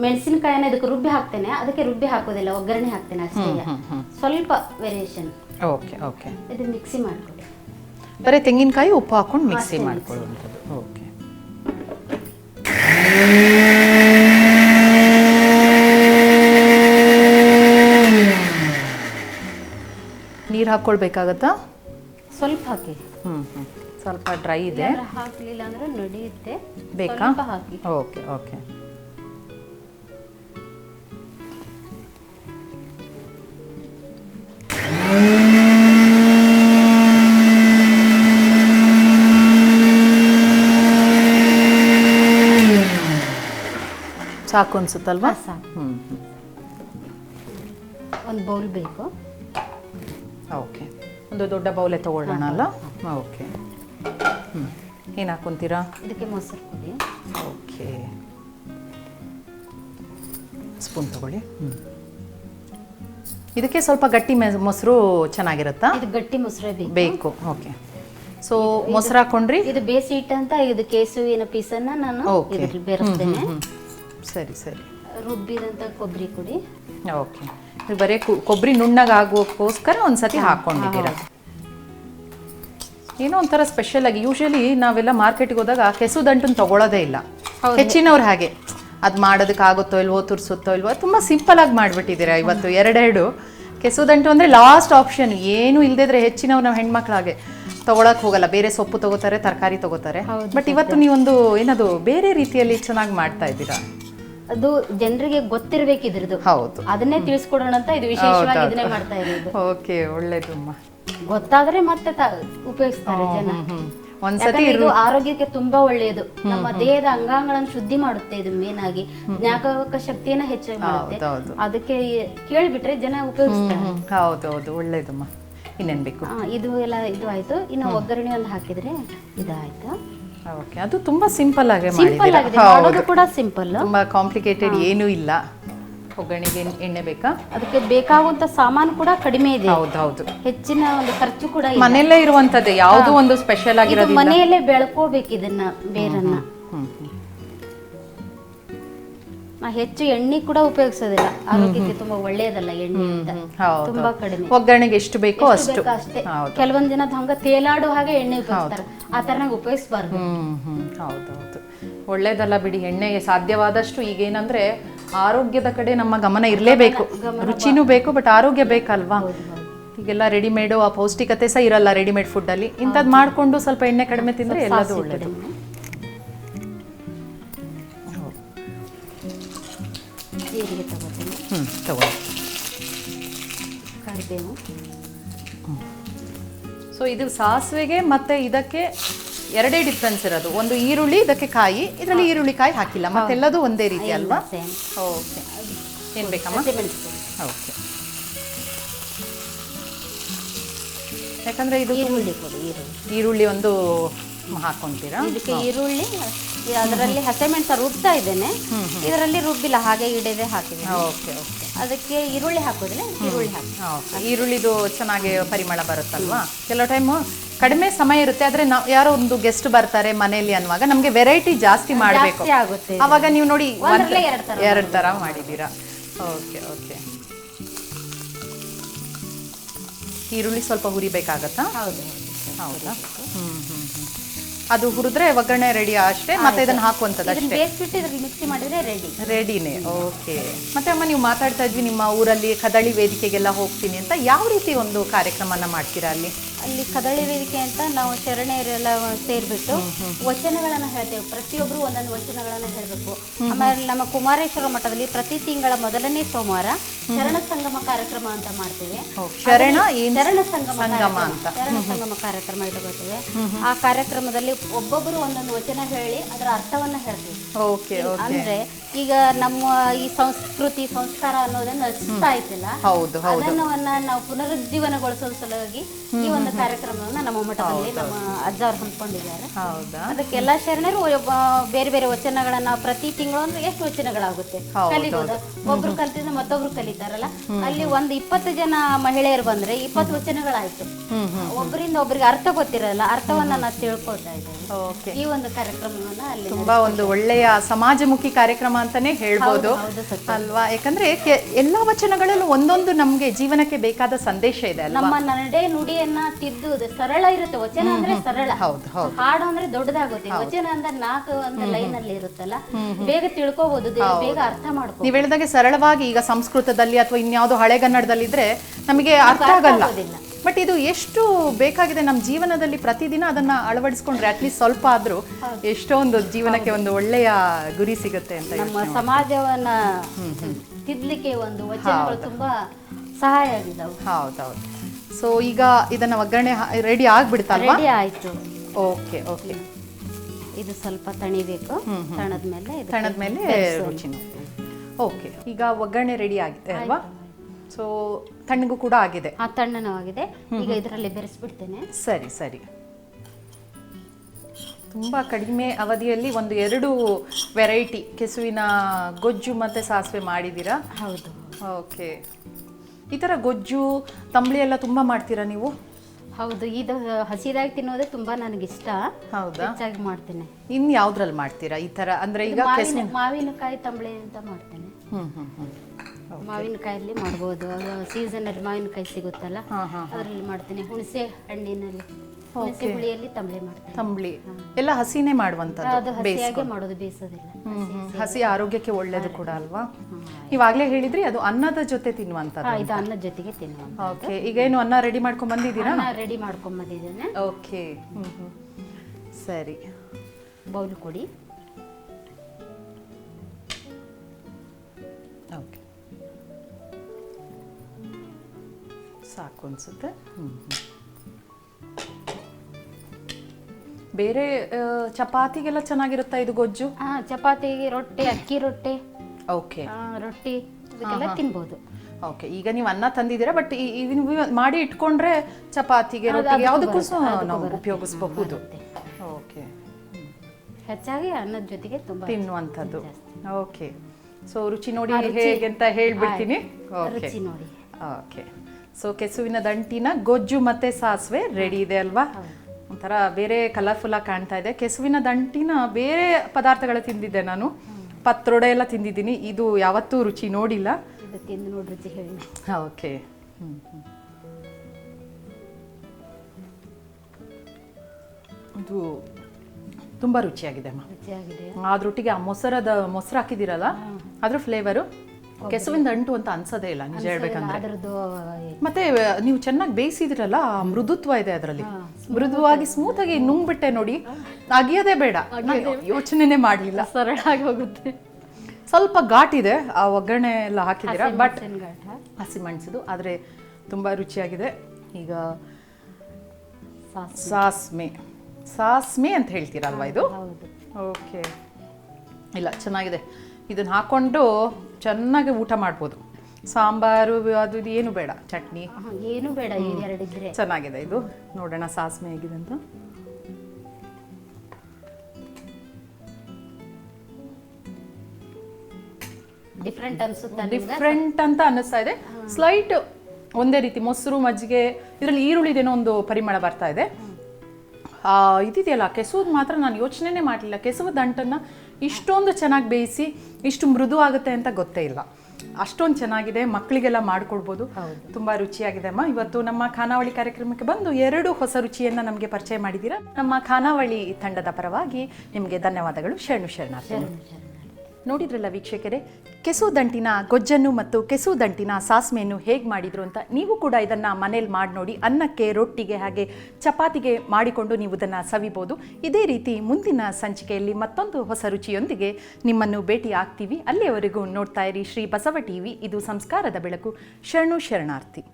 ಮೆಣಸಿನಕಾಯಿನ ಇದಕ್ಕೆ ರುಬ್ಬಿ ಹಾಕ್ತೇನೆ. ಅದಕ್ಕೆ ರುಬ್ಬಿ ಹಾಕೋದಿಲ್ಲ. ಒಗ್ಗರಣೆ ಹಾಕ್ತೇನೆ ಅಷ್ಟೇ. ಸ್ವಲ್ಪ ವೇರಿಯೇಷನ್ ಓಕೆ ಓಕೆ. ಇದು ಮಿಕ್ಸಿ ಮಾಡ್ಕೊಳ್ಳಿ ಬರೀ ತೆಂಗಿನಕಾಯಿ ಉಪ್ಪು ಹಾಕೊಂಡು ಮಿಕ್ಸಿ ಮಾಡ್ಕೊಳ್ಳೋಣ ಮಾಡ್ಕೊಳ್ಳುವಂಥದ್ದು. ಓಕೆ. ನೀರು ಹಾಕ್ಕೊಳ್ಬೇಕಾಗತ್ತಾ ಸ್ವಲ್ಪ ಹಾಕಿ. ಹ್ಞೂ ಹ್ಞೂ ಸ್ವಲ್ಪ ಡ್ರೈ ಇದೆ. ಇಲ್ಲಾಂದ್ರೆ ಹಾಕ್ಲಿಲ್ಲ ಅಂದ್ರೆ ನಡೆಯುತ್ತೆ ಬೇಕಾ? ಸ್ವಲ್ಪ ಹಾಕಿ. Okay okay. ಸಾಕು ಅನ್ಸುತ್ತಲ್ವಾ? ಸಾಕು. ಹ್ಞೂ ಹ್ಞೂ ಹ್ಞೂ ಒಂದು ಬೌಲ್ ಬೇಕು. ಓಕೆ ಒಂದು ದೊಡ್ಡ ಬೌಲೆ ತಗೊಳ್ಳೋಣ ಅಲ್ಲ? ಓಕೆ. ಹ್ಞೂ ಏನು ಹಾಕೊಂತೀರಾ? ಇದಕ್ಕೆ ಮೊಸರು ಪುಡಿ. ಓಕೆ. ಸ್ಪೂನ್ ತಗೊಳ್ಳಿ. ಹ್ಞೂ ಇದಕ್ಕೆ ಸ್ವಲ್ಪ ಗಟ್ಟಿ ಮೊಸರು ಚೆನ್ನಾಗಿರುತ್ತಾ? ಇದು ಗಟ್ಟಿ ಮೊಸರೇ ಬೇಕು. ಬೇಕು ಓಕೆ. ಸೊ ಮೊಸರು ಹಾಕೊಂಡ್ರಿ? ಇದು ಬೇಸಿ ಹಿಟ್ಟಂತ ಇದು ಕೇಸುವಿನ ಪೀಸನ್ನ ನಾನು Okay. ಬೆರೆಸ್ತೇನೆ. ಸರಿ ಸರಿ. ರುಬ್ಬಿದಂಥ ಕೊಬ್ಬರಿ ಕುಡಿ ಓಕೆ. ಬರೀ ಕೊಬ್ಬರಿ ನುಣ್ಣಗಾಗೋಕ್ಕೋಸ್ಕರ ಒಂದ್ಸತಿ ಹಾಕೊಂಡಿದ್ದೀರಾ ಏನೋ ಒಂಥರ ಸ್ಪೆಷಲ್ ಆಗಿ. ಯೂಶಲಿ ನಾವೆಲ್ಲ ಮಾರ್ಕೆಟ್ಗೆ ಹೋದಾಗ ಕೆಸುದಂಟನ್ನು ತಗೊಳ್ಳೋದೇ ಇಲ್ಲ. ಹೆಚ್ಚಿನವ್ರು ಹಾಗೆ. ಅದು ಮಾಡೋದಕ್ಕೆ ಆಗುತ್ತೋ ಇಲ್ವೋ ತುರ್ಸುತ್ತೋ ಇಲ್ವೋ ತುಂಬ ಸಿಂಪಲ್ ಆಗಿ ಮಾಡಿಬಿಟ್ಟಿದ್ದೀರಾ ಇವತ್ತು ಎರಡೆರಡು. ಕೆಸುದಂಟು ಅಂದರೆ ಲಾಸ್ಟ್ ಆಪ್ಷನ್ ಏನು ಇಲ್ದಿದ್ರೆ ಹೆಚ್ಚಿನವ್ರು ನಾವು ಹೆಣ್ಮಕ್ಳಾಗೆ ತಗೊಳಕ್ ಹೋಗಲ್ಲ. ಬೇರೆ ಸೊಪ್ಪು ತಗೋತಾರೆ ತರಕಾರಿ ತಗೋತಾರೆ. ಬಟ್ ಇವತ್ತು ನೀವೊಂದು ಏನದು ಬೇರೆ ರೀತಿಯಲ್ಲಿ ಚೆನ್ನಾಗಿ ಮಾಡ್ತಾ ಇದ್ದೀರಾ? ಅದು ಜನರಿಗೆ ಗೊತ್ತಿರಬೇಕು ಇದ್ರದ್ದು. ಹೌದು. ಅದನ್ನೇ ತಿಳಿಸ್ಕೊಡೋಣ ಅಂತ ಇದು ವಿಶೇಷವಾಗಿ. ಇದನ್ನೇ ಮಾಡ್ತಾ ಇರೋದು. ಓಕೆ ಒಳ್ಳೇದಮ್ಮ. ಗೊತ್ತಾದ್ರೆ ಮತ್ತೆ ಉಪಯೋಗಿಸ್ತಾರೆ ಜನ. ಒಂದ್ಸತಿ ಇದು ಆರೋಗ್ಯಕ್ಕೆ ತುಂಬಾ ಒಳ್ಳೆಯದು ನಮ್ಮ ದೇಹದ ಅಂಗಾಂಗಗಳನ್ನು ಶುದ್ಧಿ ಮಾಡುತ್ತೆ ಇದು ಮೇನ್ ಆಗಿ. ಜ್ಞಾಪಕ ಶಕ್ತಿಯನ್ನ ಹೆಚ್ಚಾಗಿ ಮಾಡುತ್ತೆ. ಅದಕ್ಕೆ ಕೇಳ್ಬಿಟ್ರೆ ಜನ ಉಪಯೋಗಿಸ್ತಾರೆ. ಹೌದು ಹೌದೌದು ಒಳ್ಳೇದಮ್ಮ. ಇನ್ನೇನ್ ಬೇಕು? ಇದು ಎಲ್ಲ ಇದು ಆಯ್ತು. ಇನ್ನು ಒಗ್ಗರಣೆ ಒಂದು ಹಾಕಿದ್ರೆ ಇದಾಯ್ತು? ಓಕೆ ಅದು ತುಂಬಾ ಸಿಂಪಲ್ ಆಗಿ ಸಿಂಪಲ್ ಆಗಿದೆ. ಮಾಡಿದ್ದೀರಾ ಮಾಡೋದು ಕೂಡ ಸಿಂಪಲ್ ತುಂಬಾ ಕಾಂಪ್ಲಿಕೇಟೆಡ್ ಏನೂ ಇಲ್ಲ. ಒಗ್ಗರಣೆಗೆ ಎಣ್ಣೆ ಬೇಕಾ? ಅದಕ್ಕೆ ಬೇಕಾಗುವಂತ ಸಾಮಾನು ಕೂಡ ಕಡಿಮೆ ಇದೆ. ಹೌದು ಹೌದು. ಹೆಚ್ಚಿನ ಒಂದು ಖರ್ಚು ಕೂಡ. ಮನೆಯಲ್ಲೇ ಇರುವಂತದ್ದು ಯಾವುದು ಒಂದು ಸ್ಪೆಷಲ್ ಆಗಿರೋದು ಮನೆಯಲ್ಲೇ ಬೆಳ್ಕೋಬೇಕು ಇದನ್ನ ಬೇರನ್ನ. ಹೆಚ್ಚು ಎಣ್ಣೆ ಕೂಡ ಉಪಯೋಗಿಸೋದಿಲ್ಲ. ಆರೋಗ್ಯಕ್ಕೆ ತುಂಬಾ ಒಳ್ಳೆಯದಲ್ಲ ಎಣ್ಣೆ ಅಂತ. ತುಂಬಾ ಕಡಿಮೆ. ಒಗ್ಗರಣೆಗೆ ಎಷ್ಟು ಬೇಕೋ ಅಷ್ಟು. ಅಷ್ಟೇ. ಕೆಲವೊಂದ್ ದಿನ ಹಂಗ ತೇಲಾಡೋ ಹಾಗೆ ಎಣ್ಣೆ ಉಪಯೋಗಿಸ್ತಾರೆ. ಆ ತರನಾಗ ಉಪಯೋಗಿಸಬಾರ್ದು. ಹೌದೌದು ಒಳ್ಳೇದಲ್ಲ ಬಿಡಿ ಎಣ್ಣೆಗೆ ಸಾಧ್ಯವಾದಷ್ಟು ಈಗೇನಂದ್ರೆ ಆರೋಗ್ಯದ ಕಡೆ ನಮ್ಮ ಗಮನ ಇರಲೇಬೇಕು. ರುಚಿನೂ ಬೇಕು ಬಟ್ ಆರೋಗ್ಯ ಬೇಕಲ್ವಾ? ಈಗೆಲ್ಲ ರೆಡಿಮೇಡು ಆ ಪೌಷ್ಟಿಕತೆ ಸಹ ಇರಲ್ಲ ರೆಡಿಮೇಡ್ ಫುಡ್ ಅಲ್ಲಿ. ಇಂಥದ್ದು ಮಾಡಿಕೊಂಡು ಸ್ವಲ್ಪ ಎಣ್ಣೆ ಕಡಿಮೆ ತಿಂದ್ರೆ ಎಲ್ಲದೂ ಒಳ್ಳೇದು. ಹ್ಞೂ ತಗೊಳ್ಳಿ ಕರಿಬೇವು. ಸೊ ಇದು ಸಾಸಿವೆಗೆ ಮತ್ತೆ ಇದಕ್ಕೆ ಎರಡೇ ಡಿಫ್ರೆನ್ಸ್ ಇರೋದು. ಒಂದು ಈರುಳ್ಳಿ ಇದಕ್ಕೆ ಕಾಯಿ. ಇದರಲ್ಲಿ ಈರುಳ್ಳಿ ಕಾಯಿ ಹಾಕಿಲ್ಲ. ಮತ್ತೆಲ್ಲದೂ ಒಂದೇ ರೀತಿ ಅಲ್ವಾ? ಓಕೆ ಏನು? ಬೇಕಮ್ಮ? ಓಕೆ ಯಾಕಂದ್ರೆ ಇದು ಈರುಳ್ಳಿ ಒಂದು ಹಾಕೊಂತೀರಾ? ಇದಕ್ಕೆ ಈರುಳ್ಳಿ ಅದರಲ್ಲಿ ಹಸಿಮೆಣಸು ರುಬ್ತಾ ಇದ್ದೇನೆ. ಇದರಲ್ಲಿ ರುಬ್ಬಿಲ್ಲ ಹಾಗೆ ಇಡದೆ ಹಾಕಿದೆ ಓಕೆ ಓಕೆ. ಅದಕ್ಕೆ ಈರುಳ್ಳಿ ಹಾಕೋದಿಲ್ಲ ಈರುಳ್ಳಿ ಹಾಕಿ ಈರುಳ್ಳಿದು ಚೆನ್ನಾಗಿ ಪರಿಮಳ ಬರುತ್ತಲ್ವಾ? ಕೆಲವು ಟೈಮು ಕಡಿಮೆ ಸಮಯ ಇರುತ್ತೆ ಆದ್ರೆ ನಾವು ಯಾರೋ ಒಂದು ಗೆಸ್ಟ್ ಬರ್ತಾರೆ ಮನೆಯಲ್ಲಿ ಅನ್ನುವಾಗ ನಮಗೆ ವೆರೈಟಿ ಜಾಸ್ತಿ ಮಾಡಬೇಕು. ಆಗುತ್ತೆ ಅವಾಗ ನೀವು ನೋಡಿ ಎರಡು ತರ ಮಾಡಿದ್ದೀರಾ? Okay okay. ಈರುಳ್ಳಿ ಸ್ವಲ್ಪ ಹುರಿಬೇಕಾಗತ್ತಾ? ಹೌದು. ಹೌದಾ? ಅದು ಹುರಿದ್ರೆ ಒಗ್ಗರಣೆ ರೆಡಿ ಅಷ್ಟೇ ಮತ್ತೆ ಇದನ್ನ ಹಾಕುವಂಥದ್ದು ಇದನ್ನ ಅಷ್ಟೇ. ಬೇಯಿಸ್ಬಿಟ್ಟು ಇದ್ರಲ್ಲಿ ಮಿಕ್ಸಿ ಮಾಡಿದ್ರೆ ರೆಡಿ ರೆಡಿನೇ ಓಕೆ ಮತ್ತೆ ಅಮ್ಮ ನೀವು ಮಾತಾಡ್ತಾ ಇದ್ವಿ ನಿಮ್ಮ ಊರಲ್ಲಿ ಕದಳಿ ವೇದಿಕೆಗೆಲ್ಲ ಹೋಗ್ತೀನಿ ಅಂತ. ಯಾವ ರೀತಿ ಒಂದು ಕಾರ್ಯಕ್ರಮನ ಮಾಡ್ತೀರಾ ಅಲ್ಲಿ? ಅಲ್ಲಿ ಕದಳಿ ವೇದಿಕೆ ಅಂತ ನಾವು ಶರಣೆಯರೆಲ್ಲ ಸೇರ್ಬಿಟ್ಟು ವಚನಗಳನ್ನ ಹೇಳ್ತೇವೆ. ಪ್ರತಿಯೊಬ್ಬರು ಒಂದೊಂದು ವಚನಗಳನ್ನ ಹೇಳ್ಬೇಕು. ಆಮೇಲೆ ನಮ್ಮ ಕುಮಾರೇಶ್ವರ ಮಠದಲ್ಲಿ ಪ್ರತಿ ತಿಂಗಳ ಮೊದಲನೇ ಸೋಮವಾರ ಶರಣ ಸಂಗಮ ಕಾರ್ಯಕ್ರಮ ಅಂತ ಮಾಡ್ತೇವೆ. ಶರಣ ಶರಣ ಸಂಗಮ. ಶರಣ ಸಂಗಮ ಕಾರ್ಯಕ್ರಮ ಇಟ್ಕೋತೇವೆ ಆ ಕಾರ್ಯಕ್ರಮದಲ್ಲಿ ಒಬ್ಬೊಬ್ಬರು ಒಂದೊಂದು ವಚನ ಹೇಳಿ ಅದರ ಅರ್ಥವನ್ನ ಹೇಳ್ತೀವಿ. ಅಂದ್ರೆ ಈಗ ನಮ್ಮ ಈ ಸಂಸ್ಕೃತಿ ಸಂಸ್ಕಾರ ಅನ್ನೋದನ್ನ ನಶಿಸ್ತಾ ಇದ್ದಿಲ್ಲ. ಅದನ್ನವನ್ನ ನಾವು ಪುನರುಜ್ಜೀವನಗೊಳಿಸೋ ಸಲುವಾಗಿ ಈ ಒಂದು ಕಾರ್ಯಕ್ರಮವನ್ನ ನಮ್ಮ ಮಠದಲ್ಲಿ ನಮ್ಮ ಅಜ್ಜ ಅವ್ರು ಹಮ್ಮಿಕೊಂಡಿದ್ದಾರೆ ಹೌದಾ? ಅದಕ್ಕೆಲ್ಲ ಶರಣರು ಬೇರೆ ಬೇರೆ ವಚನಗಳನ್ನ ಪ್ರತಿ ತಿಂಗಳು ಅಂದ್ರೆ ಎಷ್ಟು ವಚನಗಳಾಗುತ್ತೆ? ಕಲಿಬಹುದು ಒಬ್ರು ಕಲ್ತಿದ್ರೆ ಮತ್ತೊಬ್ರು ಕಲಿತಾರಲ್ಲ? ಅಲ್ಲಿ ಒಂದು ಇಪ್ಪತ್ತು ಜನ ಮಹಿಳೆಯರು ಬಂದ್ರೆ ಇಪ್ಪತ್ತು ವಚನಗಳಾಯ್ತು. ಒಬ್ಬರಿಂದ ಒಬ್ರಿಗೆ ಅರ್ಥ ಗೊತ್ತಿರಲ್ಲ. ಅರ್ಥವನ್ನ ನಾವು ತಿಳ್ಕೊಳ್ತಾ ಇದ್ದೇವೆ ಈ ಒಂದು ಕಾರ್ಯಕ್ರಮವನ್ನ ಅಲ್ಲಿ ತುಂಬಾ ಒಂದು ಒಳ್ಳೆಯ ಸಮಾಜಮುಖಿ ಕಾರ್ಯಕ್ರಮ ಅಂತಾನೆ ಹೇಳ್ಬೋದು. ಅಲ್ವಾ? ಯಾಕಂದ್ರೆ ಎಲ್ಲಾ ವಚನಗಳಲ್ಲೂ ಒಂದೊಂದು ನಮ್ಗೆ ಜೀವನಕ್ಕೆ ಬೇಕಾದ ಸಂದೇಶ ಇದೆ ನಮ್ಮ ನಡೆ ನುಡಿಯನ್ನ ತಿದ್ದುವುದು ಸರಳ ಇರುತ್ತೆ. ವಚನ ಅಂದ್ರೆ ಸರಳ. ಹೌದು ಹೌದು. ಹಾಡು ಅಂದ್ರೆ ದೊಡ್ಡದಾಗುತ್ತೆ. ವಚನ ಅಂದ್ರೆ ನಾಲ್ಕು ಅಂತ ಲೈನ್ ಅಲ್ಲಿ ಇರುತ್ತಲ್ಲ. ಬೇಗ ತಿಳ್ಕೋಬಹುದು ಬೇಗ ಅರ್ಥ ಮಾಡ್ಕೋ ನೀವು ಹೇಳಿದಾಗೆ ಸರಳವಾಗಿ ಈಗ ಸಂಸ್ಕೃತದಲ್ಲಿ ಅಥವಾ ಇನ್ಯಾವುದೋ ಹಳೆಗನ್ನಡದಲ್ಲಿ ಇದ್ರೆ ನಮಗೆ ಅರ್ಥ ಆಗಲ್ಲ. ಬಟ್ ಇದು ಎಷ್ಟು ಬೇಕಾಗಿದೆ ನಮ್ಮ ಜೀವನದಲ್ಲಿ ಪ್ರತಿದಿನ ಅದನ್ನ ಅಳವಡಿಸ್ಕೊಂಡ್ರೆ ಅಟ್ಲೀಸ್ಟ್ ಸ್ವಲ್ಪ ಆದ್ರೂ ಎಷ್ಟೊಂದು ಒಂದು ಜೀವನಕ್ಕೆ ಒಂದು ಒಳ್ಳೆಯ ಗುರಿ ಸಿಗುತ್ತೆ ಅಂತ ನಮ್ಮ ಸಮಾಜವನ್ನ ತಿದ್ಲಿಕ್ಕೆ ಒಂದು ವಚನಗಳು ತುಂಬಾ ಸಹಾಯ ಆಗಿದ್ದಾವೆ ಹೌದೌದು ಸೊ ಈಗ ಇದನ್ನ ಒಗ್ಗರಣೆ ರೆಡಿ ಆಗ್ಬಿಡ್ತಲ್ವಾ? ರೆಡಿ ಆಯ್ತು. ಓಕೆ ಓಕೆ ಇದು ಸ್ವಲ್ಪ ತಣಿಬೇಕು. ತಣದ ಮೇಲೆ ಇದು ತಣದ ಮೇಲೆ ರುಚಿನ ಓಕೆ ಈಗ ಒಗ್ಗರಣೆ ರೆಡಿ ಆಗಿದೆ ಅಲ್ವಾ? ಸೊ ತಣ್ಣಗೂ ಕೂಡ ಆಗಿದೆ. ಆ ತಣ್ಣನೂ ಆಗಿದೆ. ಈಗ ಇದರಲ್ಲಿ ಬೆರೆಸ್ಬಿಡ್ತೇನೆ. ಸರಿ ಸರಿ. ತುಂಬ ಕಡಿಮೆ ಅವಧಿಯಲ್ಲಿ ಒಂದು ಎರಡು ವೆರೈಟಿ ಕೆಸುವಿನ ಗೊಜ್ಜು ಮತ್ತು ಸಾಸಿವೆ ಮಾಡಿದ್ದೀರಾ? ಹೌದು. ಓಕೆ ಈ ಥರ ಗೊಜ್ಜು ತಂಬಳಿ ಎಲ್ಲ ತುಂಬ ಮಾಡ್ತೀರಾ ನೀವು? ಹೌದು ಇದು ಹಸಿದಾಗಿ ತಿನ್ನೋದೇ ತುಂಬಾ ನನಗಿಷ್ಟ. ಹೌದಾ? ಹೆಚ್ಚಾಗಿ ಮಾಡ್ತೇನೆ. ಇನ್ನು ಯಾವ್ದ್ರಲ್ಲಿ ಮಾಡ್ತೀರಾ ಈ ತರ? ಅಂದ್ರೆ ಈಗ ಮಾವಿನ ಮಾವಿನಕಾಯಿ ತಂಬಳಿ ಅಂತ ಮಾಡ್ತೇನೆ. ಮಾವಿನಕಾಯಲ್ಲಿ ಮಾಡ್ಬೋದು. ಸೀಸನಲ್ಲಿ ಮಾವಿನಕಾಯಿ ಸಿಗುತ್ತಲ್ಲ ಅದರಲ್ಲಿ ಮಾಡ್ತೇನೆ. ಹುಣಸೆ ಹಣ್ಣಿನಲ್ಲಿ. ಹುಣಸೆ ಹುಳಿಯಲ್ಲಿ ತಂಬಳೆ ಮಾಡ್ತೇನೆ. ತಂಬಳಿ. ಎಲ್ಲ ಹಸಿನೇ ಅದು ಮಾಡುವಂಥದ್ದು ಹಸಿಯಾಗಿ ಮಾಡೋದು ಬೇಯಿಸೋದಿಲ್ಲ. ಹಸಿ ಆರೋಗ್ಯಕ್ಕೆ ಒಳ್ಳೇದು ಕೂಡ ಅಲ್ವಾ? ಇವಾಗಲೇ ಹೇಳಿದ್ರಿ ಅದು ಅನ್ನದ ಜೊತೆ ತಿನ್ನುವಂತ ತಿನ್ನುವಂಥದ್ದು ಇದು ಅನ್ನದ ಜೊತೆಗೆ ತಿನ್ನುವ ಓಕೆ ಈಗ ಏನು ಅನ್ನ ರೆಡಿ ಮಾಡ್ಕೊಂಡ್ ಬಂದಿದ್ದೀರಾ? ಅನ್ನ ರೆಡಿ ಮಾಡ್ಕೊಂಡ್ ಬಂದಿದ್ದೇನೆ. Okay hmm hmm. ಸರಿ. ಬೌಲ್ ಕೊಡಿ. ಓಕೆ ಸಾಕು ಅನ್ಸುತ್ತೆ. ಹ್ಮ್ ಹ್ಮ್. ಬೇರೆ ಆ, ಚಪಾತಿಗೆಲ್ಲ ಚೆನ್ನಾಗಿರುತ್ತಾ ಇದು ಗೊಜ್ಜು? ಹಾ ಚಪಾತಿಗೆ ರೊಟ್ಟಿ ಅಕ್ಕಿ ರೊಟ್ಟಿ. ಓಕೆ ಆ, ರೊಟ್ಟಿ ಇದಕ್ಕೆಲ್ಲ ತಿನ್ಬೋದು. ಓಕೆ ಈಗ ನೀವು ಅನ್ನ ತಂದಿದ್ದೀರಾ ಬಟ್ ನೀವು ಮಾಡಿ ಇಟ್ಕೊಂಡ್ರೆ ಚಪಾತಿಗೆ ರೊಟ್ಟಿಗೆ ಯಾವುದಕ್ಕೂ ಸಹ ನಾವು. ಉಪಯೋಗಿಸಬಹುದು. ಓಕೆ ಹೆಚ್ಚಾಗಿ ಅನ್ನದ ಜೊತೆಗೆ ತುಂಬಾ ತಿನ್ನುವಂಥದ್ದು. ಓಕೆ ಸೊ ರುಚಿ ನೋಡಿ ಹೇಗೆ ಅಂತ ಹೇಳ್ಬಿಡ್ತೀನಿ. ಓಕೆ ರುಚಿ ನೋಡಿ. ಓಕೆ ಸೊ ಕೆಸುವಿನ ದಂಟಿನ ಗೊಜ್ಜು ಮತ್ತೆ ಸಾಸಿವೆ ರೆಡಿ ಇದೆ ಅಲ್ವಾ? ಒಂಥರ ಬೇರೆ ಕಲರ್ಫುಲ್ ಆಗಿ ಕಾಣ್ತಾ ಇದೆ. ಕೆಸುವಿನ ದಂಟಿನ ಬೇರೆ ಪದಾರ್ಥಗಳ ತಿಂದಿದ್ದೆ ನಾನು. ಪತ್ರೊಡೆ ಎಲ್ಲ ತಿಂದಿದ್ದೀನಿ. ಇದು ಯಾವತ್ತೂ ರುಚಿ ನೋಡಿಲ್ಲ. ಇದು ತಿಂದು ನೋಡಿ ರುಚಿ ಹೇಳಿ. ಓಕೆ. ಇದು ತುಂಬ ರುಚಿಯಾಗಿದೆ ಅಮ್ಮ. ರುಚಿಯಾಗಿದೆ. ಅದ್ರೊಟ್ಟಿಗೆ ಆ ಮೊಸರದ ಮೊಸರು ಹಾಕಿದಿರಲ್ಲ ಅದ್ರ ಫ್ಲೇವರು ಕೆಸುವಿನ ಅಂಟು ಅಂತ ಅನ್ಸೋದೇ ಇಲ್ಲ ನಿಜ ಹೇಳ್ಬೇಕಂದ್ರೆ. ಅದರದ್ದು ಮತ್ತೆ ನೀವು ಚೆನ್ನಾಗಿ ಬೇಯಿಸಿದ್ರಲ್ಲ ಆ ಮೃದುತ್ವ ಇದೆ ಅದರಲ್ಲಿ. ಮೃದುವಾಗಿ ಸ್ಮೂತ್ ಆಗಿ ನುಂಗ್ಬಿಟ್ಟೆ ನೋಡಿ ಅಗಿಯೋದೇ ಬೇಡ. ನಾನು ಯೋಚನೆನೇ ಮಾಡಲಿಲ್ಲ. ಸರಳ ಆಗಿ ಹೋಗುತ್ತೆ. ಸ್ವಲ್ಪ ಘಾಟ್ ಇದೆ ಆ ಒಗ್ಗರಣೆ ಎಲ್ಲ ಹಾಕಿದ್ದೀರಾ ಬಟ್. ಹಸಿಮೆಣಸಿದು ಆದ್ರೆ ತುಂಬಾ ರುಚಿಯಾಗಿದೆ. ಈಗ ಸಾಸ್ ಸಾಸ್ಮೆ. ಸಾಸ್ಮೆ ಅಂತ ಹೇಳ್ತೀರಲ್ವಾ ಇದು? ಓಕೆ. ಇಲ್ಲ ಚೆನ್ನಾಗಿದೆ. ಇದನ್ನ ಹಾಕೊಂಡು ಚೆನ್ನಾಗಿ ಊಟ ಮಾಡ್ಬೋದು. ಸಾಂಬಾರು ಅದು ಇದು ಏನು ಬೇಡ. ಚಟ್ನಿ. ಏನು ಬೇಡ ಎರಡಿದ್ರೆ ಚೆನ್ನಾಗಿದೆ ಇದು. ನೋಡೋಣ ಸಾಸ್ಮೆ ಆಗಿದೆ ಅಂತ. ಡಿಫ್ರೆಂಟ್ ಅನ್ಸುತ್ತೆ ಡಿಫ್ರೆಂಟ್ ಅಂತ ಅನ್ನಿಸ್ತಾ ಇದೆ. ಸ್ಲೈಟ್ ಒಂದೇ ರೀತಿ ಮೊಸರು ಮಜ್ಜಿಗೆ ಇದರಲ್ಲಿ ಈರುಳ್ಳಿದೇನೋ ಒಂದು ಪರಿಮಳ ಬರ್ತಾ ಇದೆ. ಆ, ಇದಿದೆಯಲ್ಲ ಕೆಸುವುದು ಮಾತ್ರ ನಾನು ಯೋಚನೆನೇ ಮಾಡಲಿಲ್ಲ. ಕೆಸುವ ದಂಟನ್ನು ಇಷ್ಟೊಂದು ಚೆನ್ನಾಗಿ ಬೇಯಿಸಿ ಇಷ್ಟು ಮೃದು ಆಗುತ್ತೆ ಅಂತ ಗೊತ್ತೇ ಇಲ್ಲ. ಅಷ್ಟೊಂದು ಚೆನ್ನಾಗಿದೆ ಮಕ್ಕಳಿಗೆಲ್ಲ ಮಾಡಿಕೊಡ್ಬೋದು. ತುಂಬ ರುಚಿಯಾಗಿದೆ ಅಮ್ಮ. ಇವತ್ತು ನಮ್ಮ ಖಾನಾವಳಿ ಕಾರ್ಯಕ್ರಮಕ್ಕೆ ಬಂದು ಎರಡು ಹೊಸ ರುಚಿಯನ್ನು ನಮಗೆ ಪರಿಚಯ ಮಾಡಿದ್ದೀರಾ? ನಮ್ಮ ಖಾನಾವಳಿ ತಂಡದ ಪರವಾಗಿ ನಿಮಗೆ ಧನ್ಯವಾದಗಳು. ಶರಣು ಶರಣಾರ್ಥಿ ನೋಡಿದ್ರಲ್ಲ ವೀಕ್ಷಕರೇ? ಕೆಸು ದಂಟಿನ ಗೊಜ್ಜನ್ನು ಮತ್ತು ಕೆಸು ದಂಟಿನ ಸಾಸ್ಮೆಯನ್ನು ಹೇಗೆ ಮಾಡಿದ್ರು ಅಂತ ನೀವು ಕೂಡ ಇದನ್ನು ಮನೇಲಿ ಮಾಡಿ ನೋಡಿ ಅನ್ನಕ್ಕೆ, ರೊಟ್ಟಿಗೆ ಹಾಗೆ ಚಪಾತಿಗೆ ಮಾಡಿಕೊಂಡು ನೀವು ಇದನ್ನು ಸವಿಬೋದು. ಇದೇ ರೀತಿ ಮುಂದಿನ ಸಂಚಿಕೆಯಲ್ಲಿ ಮತ್ತೊಂದು ಹೊಸ ರುಚಿಯೊಂದಿಗೆ ನಿಮ್ಮನ್ನು ಭೇಟಿ ಆಗ್ತೀವಿ ಅಲ್ಲಿಯವರೆಗೂ ನೋಡ್ತಾ ಇರಿ ಶ್ರೀ ಬಸವ ಟಿವಿ. ಇದು ಸಂಸ್ಕಾರದ ಬೆಳಕು. ಶರಣು ಶರಣಾರ್ಥಿ.